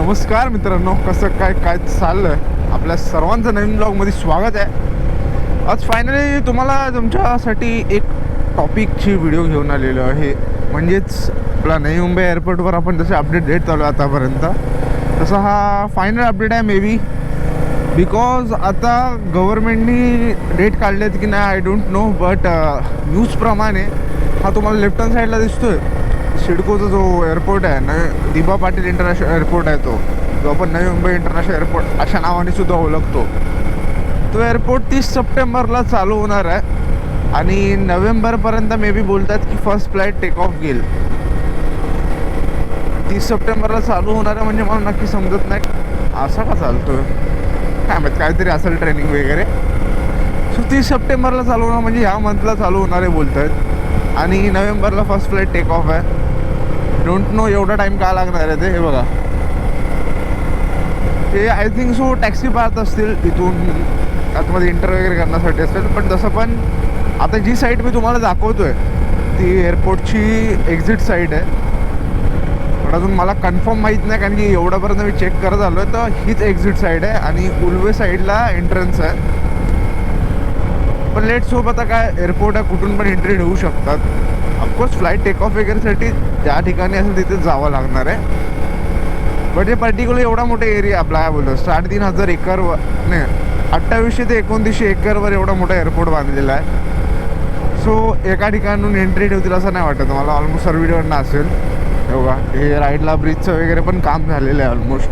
नमस्कार मित्रांनो कसं काय काय चाललं आपल्या सर्वांचं नवीन ब्लॉगमध्ये स्वागत आहे. आज फायनली तुम्हाला तुमच्यासाठी एक टॉपिकची व्हिडिओ घेऊन आलेलो आहे. म्हणजेच आपला नवी मुंबई एअरपोर्टवर आपण जसे अपडेट देत चालू आहे आतापर्यंत तसा हा फायनल अपडेट आहे मे बी बिकॉज आता गव्हर्मेंटनी डेट काढलेत की नाही आय डोंट नो बट न्यूजप्रमाणे हा तुम्हाला लेफ्ट हँड साईडला दिसतोय. सिडकोचा जो एअरपोर्ट आहे ना दिबा पाटील इंटरनॅशनल एअरपोर्ट आहे तो. जो आपण नवी मुंबई इंटरनॅशनल एअरपोर्ट अशा नावाने सुद्धा ओळखतो. तो एअरपोर्ट तीस सप्टेंबरला चालू होणार आहे. आणि नोव्हेंबरपर्यंत मे बी बोलतात की फर्स्ट फ्लाईट टेक ऑफ घेईल. तीस सप्टेंबरला चालू होणार आहे म्हणजे मला नक्की समजत नाही. असा का चालतो काय माहीत काहीतरी असेल ट्रेनिंग वगैरे. सो तीस सप्टेंबरला चालू होणार म्हणजे ह्या मंथला चालू होणार आहे बोलत आहेत आणि नोव्हेंबरला फर्स्ट फ्लाईट टेक ऑफ आहे. डोंट नो एवढा टाईम का लागणार आहे ते हे बघा. ते आय थिंक सो टॅक्सी पाहत असतील इथून आतमध्ये इंटर वगैरे करण्यासाठी असेल पण तसं पण आता जी साईट मी तुम्हाला दाखवतोय ती एअरपोर्टची एक्झिट साईड आहे. पण अजून मला कन्फर्म माहीत नाही कारण की एवढ्यापर्यंत मी चेक करत आलो आहे तर हीच एक्झिट साईड आहे आणि उलवे साईडला एंट्रन्स आहे. पण लेट सोबत आता काय एअरपोर्ट आहे कुठून पण एंट्री होऊ शकतात. ऑफकोर्स फ्लाईट टेक ऑफ वगैरेसाठी ज्या ठिकाणी असेल तिथे जावं लागणार आहे. बट हे पर्टिक्युलर एवढा मोठा एरिया आपला काय बोलतो साडेतीन हजार एकरवर नाही अठ्ठावीसशे ते एकोणतीसशे एकरवर एवढा मोठा एअरपोर्ट बांधलेला आहे. सो एका ठिकाणून एंट्री ठेवतील असं नाही वाटत मला. ऑलमोस्ट सर्विडवरनं असेल. एवढा हे राईटला ब्रिजचं वगैरे पण काम झालेलं आहे ऑलमोस्ट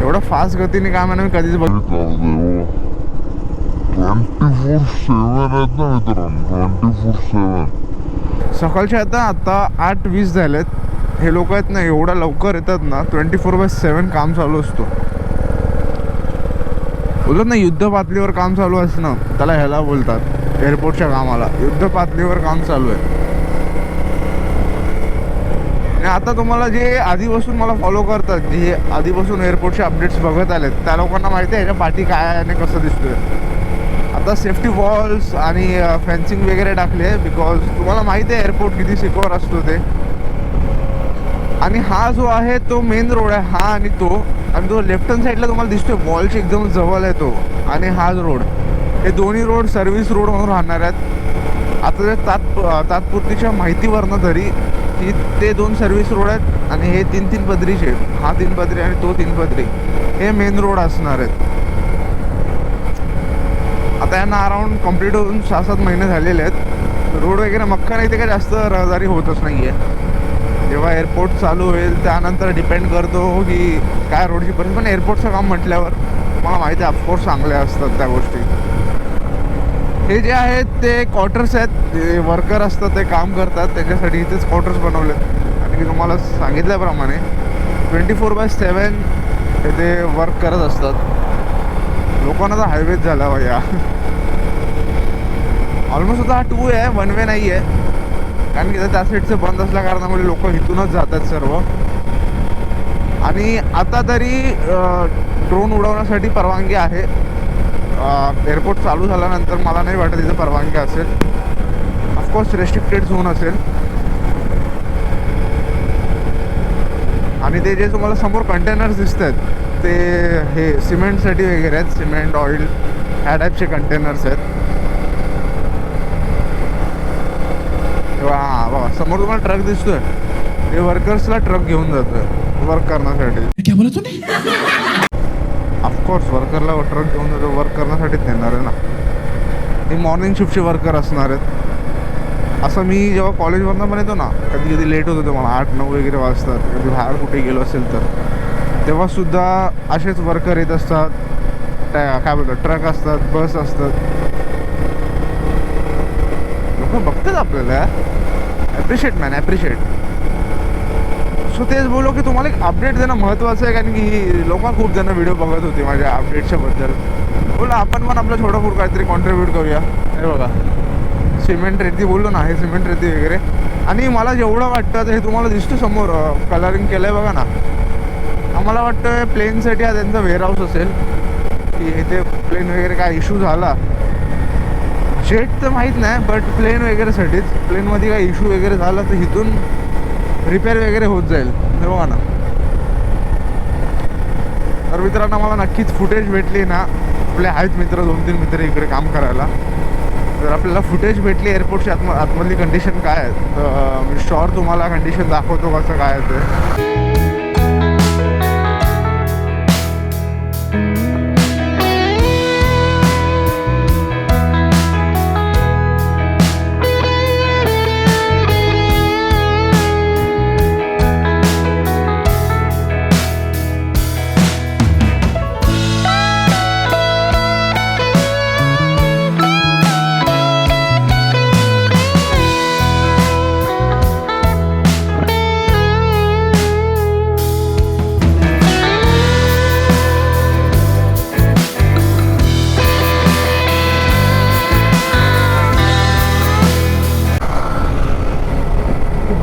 एवढं फास्ट गतीने काम आहे ना मी कधीच बघितलं ट्वेंटी फोर सेवन आहेत ना मित्रांनो ट्वेंटी फोर सेवन. आता आता आठ वीस झालेत. हे लोक आहेत ना एवढ्या लवकर येतात ना ट्वेंटी फोर बाय सेवन काम चालू असतो. बोलत ना युद्ध पातळीवर काम चालू असणं त्याला ह्याला बोलतात एअरपोर्टच्या कामाला. युद्ध पातळीवर काम चालू आहे. आणि आता तुम्हाला जे आधीपासून मला फॉलो करतात जे आधीपासून एअरपोर्टचे अपडेट्स बघत आलेत त्या लोकांना माहिती आहे याच्या पाठी काय आहे आणि कसं दिसतोय? आता सेफ्टी वॉल्स आणि फेन्सिंग वगैरे टाकले बिकॉज तुम्हाला माहिती आहे एअरपोर्ट किती सिक्युअर असतो ते. आणि हा जो आहे तो मेन रोड आहे हा आणि तो. आणि तो लेफ्ट हँड साईडला तुम्हाला दिसतोय वॉलच्या एकदम जवळ आहे तो आणि हाच रोड हे दोन्ही रोड सर्व्हिस रोड म्हणून राहणार आहेत. आता ते तात तात्पुरतीच्या माहितीवरनं तरी की ते दोन सर्व्हिस रोड आहेत आणि हे तीन तीन पदरीचे आहेत. हा तीन पदरी आणि तो तीन पदरी. हे मेन रोड असणार आहेत. आता यांना अराऊंड कंप्लीट होऊन सहा सात महिने झालेले आहेत. रोड वगैरे मक्का नाही ते काय जास्त रहदारी होतच नाही आहे जेव्हा एअरपोर्ट चालू होईल त्यानंतर डिपेंड करतो की काय रोडची परिस्थिती. पण एअरपोर्टचं काम म्हटल्यावर मला माहिती आहे ऑफकोर्स चांगल्या असतात त्या गोष्टी. हे जे आहेत ते क्वार्टर्स आहेत. जे वर्कर असतात ते काम करतात. त्याच्यासाठी इथेच क्वार्टर्स बनवलेत आणि मी तुम्हाला सांगितल्याप्रमाणे ट्वेंटी फोर बाय सेवन ते वर्क करत असतात. लोकांना तर हायवेच झाला या ऑलमोस्ट आता हा टू आहे वन वे नाही आहे कारण की त्या साईडचं बंद असल्या कारणामुळे लोक इथूनच जातात सर्व. आणि आता तरी ड्रोन उडवण्यासाठी परवानगी आहे. एअरपोर्ट चालू झाल्यानंतर मला नाही वाटत तिथं परवानगी असेल. ऑफकोर्स रेस्ट्रिक्टेड झोन असेल. आणि ते जे तुम्हाला समोर कंटेनर्स दिसत आहेत ते हे सिमेंटसाठी वगैरे आहेत. सिमेंट ऑइल ह्या टाईपचे कंटेनर्स आहेत तेव्हा हा बघा समोर तुम्हाला ट्रक दिसतोय. ते वर्कर्सला ट्रक घेऊन जातोय. वर्क करण्यासाठी. ऑफकोर्स वर्करला ट्रक घेऊन जातो वर्क करण्यासाठीच नेणार आहे ना. हे मॉर्निंग शिफ्टचे वर्कर असणार आहेत. असं मी जेव्हा कॉलेजवरनं पण येतो ना कधी कधी लेट होत होतं मला. आठ नऊ वगैरे वाजतात. कधी बाहेर कुठे गेलो असेल तर. तेव्हासुद्धा असेच वर्कर येत असतात. त्या काय बोलतात? ट्रक असतात बस असतात. लोक बघतात आपल्याला ॲप्रिशिएट मॅन ॲप्रिशिएट सो तेच बोलो की तुम्हाला एक अपडेट देणं महत्त्वाचं आहे कारण की लोक खूप जण व्हिडिओ बघत होते माझ्या अपडेटच्या बद्दल. बोला आपण पण आपलं छोटं फूट काहीतरी कॉन्ट्रीब्यूट करूया. हे बघा. सिमेंट रेती बोललो ना हे सिमेंट रेती वगैरे. आणि मला जेवढं वाटतं हे तुम्हाला दिसतं समोर कलरिंग केलं आहे बघा ना. आम्हाला वाटतं प्लेनसाठी हा त्यांचा वेअरहाऊस असेल. की इथे प्लेन वगैरे काय इश्यू झाला. शेट तर माहीत नाही बट प्लेन वगैरेसाठीच प्लेनमध्ये काही इशू वगैरे झाला तर इथून रिपेअर वगैरे होत जाईल हे बघा ना तर मित्रांनो मला नक्कीच फुटेज भेटली ना. आपले आहेत मित्र दोन तीन मित्र इकडे काम करायला. तर आपल्याला फुटेज भेटली एअरपोर्टची आतम आतमधली कंडिशन काय आहे? तर मी शॉर तुम्हाला कंडिशन दाखवतो कसं काय आहे ते.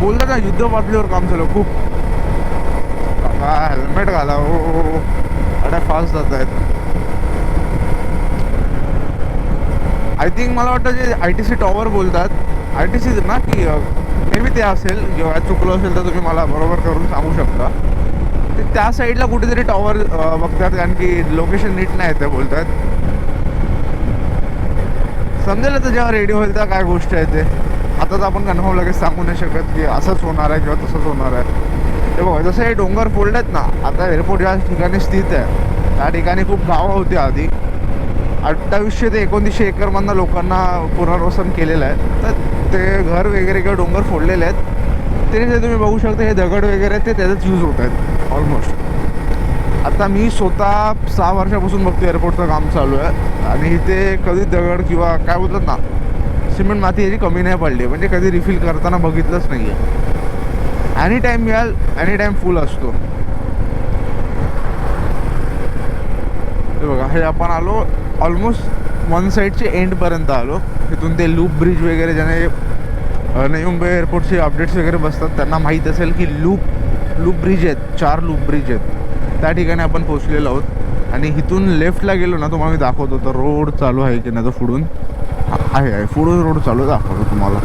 बोलतात ना युद्ध पातळीवर काम झालं खूप. हेल्मेट घाला हो, हो, हो. अड्या फास्ट जात आहेत. आय थिंक मला वाटतं जे आय टी सी टॉवर बोलतात आय टी सी ना की नेहमी ते असेल किंवा चुकलं असेल तर तुम्ही मला बरोबर करून सांगू शकता. ते त्या साईडला कुठेतरी टॉवर बघतात कारण की लोकेशन नीट नाही ते बोलतात. समजेल आता जेव्हा रेडी होईल तर काय गोष्ट आहे ते. आता तर आपण कन्फर्म लगेच सांगू नाही शकत की असंच होणार आहे किंवा तसंच होणार आहे. ते बघा जसं हे डोंगर फोल्ड आहेत ना आता एअरपोर्ट ज्या ठिकाणी स्थित आहे. त्या ठिकाणी खूप गावं होती आधी. अठ्ठावीसशे ते एकोणतीसशे एकरमधनं लोकांना पुनर्वसन केलेलं आहे. तर ते घर वगैरे किंवा डोंगर फोडलेले आहेत. ते ते तुम्ही बघू शकता हे दगड वगैरे ते त्याचाच यूज होत आहेत ऑलमोस्ट आता मी स्वतः सहा वर्षापासून बघतो एअरपोर्टचं काम चालू आहे. आणि इथे कधी दगड किंवा काय बोलतात ना सिमेंट माती याची कमी नाही पडली. म्हणजे कधी रिफिल करताना बघितलंच नाही आहे एनी टाईम मिळाल एनी टाईम फुल असतो. हे बघा हे आपण आलो ऑलमोस्ट वन साईडचे एंडपर्यंत आलो. तिथून ते लूप ब्रिज वगैरे ज्याने नवी मुंबई एअरपोर्टचे अपडेट्स वगैरे बसतात त्यांना माहीत असेल की लूप लूप ब्रिज आहेत चार लूप ब्रिज आहेत. त्या ठिकाणी आपण पोचलेलो आहोत. आणि इथून लेफ्टला गेलो ना तुम्हाला मी दाखवतो तर रोड चालू आहे की नाही तो फुडून आहे आहे. पुढून रोड चालू दाखवतो तुम्हाला.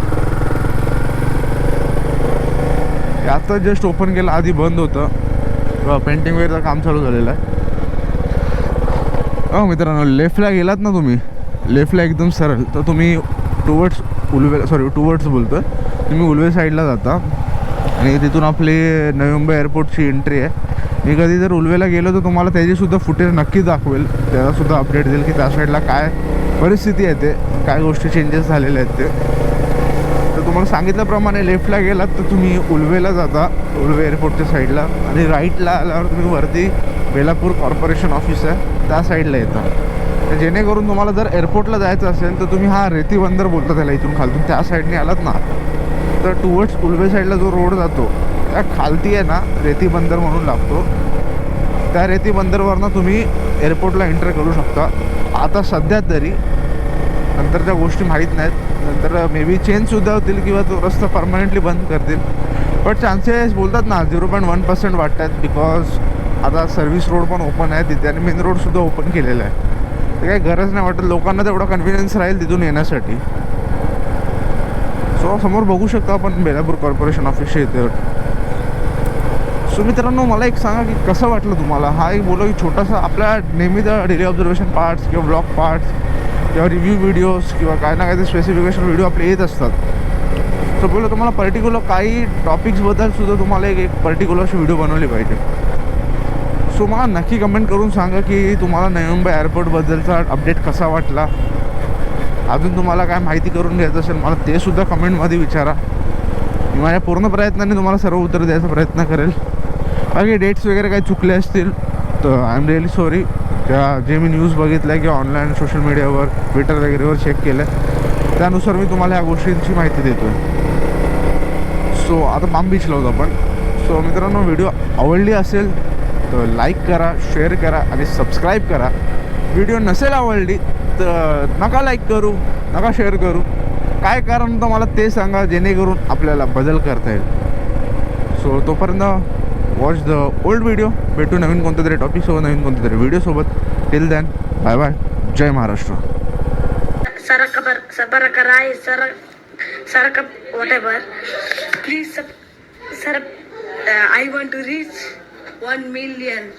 आता जस्ट ओपन केलं आधी बंद होतं. पेंटिंग वगैरेचं काम चालू झालेलं आहे. हो मित्रांनो लेफ्टला गेलात ना तुम्ही लेफ्टला एकदम सरळ तर तुम्ही टुवर्ड्स उलवे सॉरी टुवर्ड्स बोलतो तुम्ही उलवे साईडला जाता. आणि तिथून आपली नवी मुंबई एअरपोर्टची एंट्री आहे. मी कधी जर उलवेला गेलो तर तुम्हाला त्याचीसुद्धा फुटेज नक्कीच दाखवेल. त्यालासुद्धा अपडेट देईल की त्या साईडला काय परिस्थिती आहे ते. काय गोष्टी चेंजेस झालेल्या आहेत ते. तर तुम्हाला सांगितल्याप्रमाणे लेफ्टला गेलात तर तुम्ही उलवेला जाता उलवे एअरपोर्टच्या साईडला आणि राईटला आल्यावर तुम्ही वरती बेलापूर कॉर्पोरेशन ऑफिस आहे त्या साईडला येता. तर जेणेकरून तुम्हाला जर एअरपोर्टला जायचं असेल तर तुम्ही हा रेती बंदर बोलता त्याला इथून खालतून. त्या साईडने आलात ना तर टुवर्ड्स उलवे साईडला जो रोड जातो त्या खालती आहे ना रेती बंदर म्हणून लागतो. त्या रेती बंदरवरनं तुम्ही एअरपोर्टला एंटर करू शकता. आता सध्या तरी नंतरच्या गोष्टी माहीत नाहीत. नंतर मे बी चेंजसुद्धा होतील किंवा तो रस्ता परमनंटली बंद करतील. बट चान्सेस बोलतात ना झिरो पॉईंट वन पर्सेंट वाटत आहेत बिकॉज आता सर्व्हिस रोड पण ओपन आहे तिथे आणि मेन रोडसुद्धा ओपन केलेला आहे. तर काही गरज नाही वाटत लोकांना तेवढा कन्व्हिनियन्स राहील तिथून येण्यासाठी. सो समोर बघू शकता आपण बेलापूर कॉर्पोरेशन ऑफिसच्या इथे. सो मित्रांनो मला एक सांगा की कसं वाटलं तुम्हाला? हा एक बोलो की छोटासा आपल्या नेहमीचा डेली ऑब्झर्वेशन पार्ट्स किंवा ब्लॉग पार्ट्स किंवा रिव्ह्यू व्हिडिओज किंवा काय ना काहीतरी स्पेसिफिकेशन व्हिडिओ आपले येत असतात. सो बोललो तुम्हाला पर्टिक्युलर काही टॉपिक्सबद्दल सुद्धा तुम्हाला एक एक पर्टिक्युलर अशी व्हिडिओ बनवली पाहिजे. सो मला नक्की कमेंट करून सांगा की तुम्हाला नवी मुंबई एअरपोर्टबद्दलचा अपडेट कसा वाटला? अजून तुम्हाला काय माहिती करून घ्यायचं असेल मला ते सुद्धा कमेंटमध्ये विचारा. मी माझ्या पूर्ण प्रयत्नाने तुम्हाला सर्व उत्तर द्यायचा प्रयत्न करेल. बाकी डेट्स वगैरे काही चुकले असतील तर आय एम रिअली सॉरी त्या जे मी न्यूज बघितल्या किंवा ऑनलाईन सोशल मीडियावर ट्विटर वगैरेवर चेक केलं त्यानुसार मी तुम्हाला या गोष्टींची माहिती देतो आहे सो आता बाम बीचला होतो आपण. सो मित्रांनो व्हिडिओ आवडली असेल तर लाईक करा शेअर करा आणि सबस्क्राईब करा. व्हिडिओ नसेल आवडली तर नका लाईक करू नका शेअर करू. काय कारण तर मला ते सांगा जेणेकरून आपल्याला बदल करता येईल. सो तोपर्यंत वॉच द ओल्ड व्हिडिओ भेटू नवीन कोणत्या तरी टॉपिकसोबत नवीन कोणत्या तरी व्हिडिओसोबत till then bye bye Jai Maharashtra सारा खबर सबर कराय सर सारा cup whatever please sir I want to reach one million